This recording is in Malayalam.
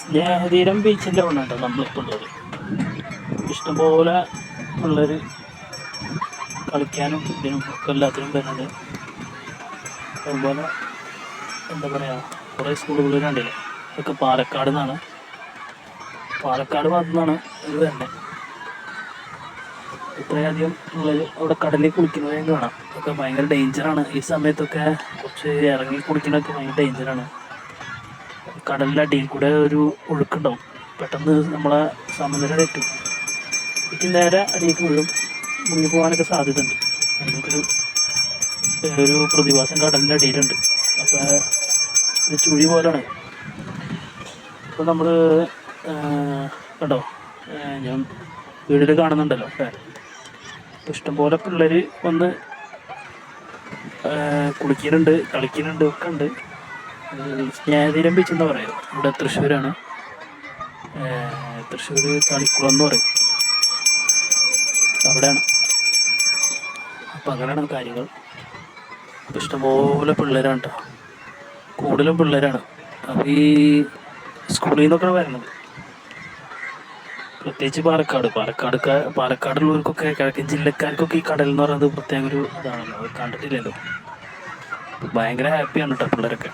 സ്നേഹതീരം ബീച്ചിന്റെ അവിടെ കേട്ടോ നമ്മളിപ്പോൾ ഉള്ളത് ഇഷ്ടംപോലെ പിള്ളേർ കളിക്കാനും ഇതിനും ഒക്കെ എല്ലാത്തിനും വരുന്നുണ്ട് അതുപോലെ എന്താ പറയുക കുറേ സ്കൂളുകൾ കണ്ടില്ലേ? ഇതൊക്കെ പാലക്കാട് നിന്നാണ്. പാലക്കാട് ഭാഗത്തു നിന്നാണ് ഇത് വരുന്നത് ഇത്രയധികം പിള്ളേർ അവിടെ കടലിൽ കുളിക്കുന്നതും കാണാം. ഒക്കെ ഭയങ്കര ഡേഞ്ചറാണ് ഈ സമയത്തൊക്കെ കുറച്ച് ഇറങ്ങി കുളിക്കുന്നതൊക്കെ ഭയങ്കര ഡേഞ്ചറാണ് കടലിന്റെ അടിയിൽ കൂടെ ഒരു ഒഴുക്കുണ്ടാവും. പെട്ടെന്ന് നമ്മളെ സമനില തെറ്റും എനിക്ക് നേരെ അടിയിലേക്ക് വീഴും. മുങ്ങി പോകാനൊക്കെ സാധ്യത ഉണ്ട് നമുക്കൊരു ഒരു പ്രതിഭാസം കടലിന്റെ അടിയിലുണ്ട് അപ്പോൾ ചുഴി പോലാണ്. അപ്പോൾ നമ്മൾ കണ്ടോ? ഞാൻ വീഡിയോയിൽ കാണുന്നുണ്ടല്ലോ. ഇഷ്ടംപോലെ പിള്ളേർ വന്ന് കുളിക്കലുണ്ട് കളിക്കുന്നുണ്ട് ഒക്കെ ഉണ്ട്. സ്നേഹതീരം ബീച്ച് എന്താ പറയുക ഇവിടെ തൃശ്ശൂരാണ്. തൃശ്ശൂർ തളിക്കുളം എന്ന് പറയും. അവിടെയാണ്. അപ്പം അങ്ങനെയാണ് കാര്യങ്ങൾ. അപ്പം ഇഷ്ടംപോലെ പിള്ളേരാണ് കേട്ടോ കൂടുതലും പിള്ളേരാണ്. അപ്പം ഈ സ്കൂളിൽ നിന്നൊക്കെ വരുന്നത്. പ്രത്യേകിച്ച് പാലക്കാട്. പാലക്കാട് പാലക്കാടുള്ളവർക്കൊക്കെ കിഴക്കൻ ജില്ലക്കാർക്കൊക്കെ ഈ കടൽ എന്ന് പറയുന്നത് പ്രത്യേക ഒരു ഇതാണല്ലോ. അത് കണ്ടിട്ടില്ലല്ലോ. ഭയങ്കര ഹാപ്പിയാണ് കേട്ടോ പിള്ളേരൊക്കെ.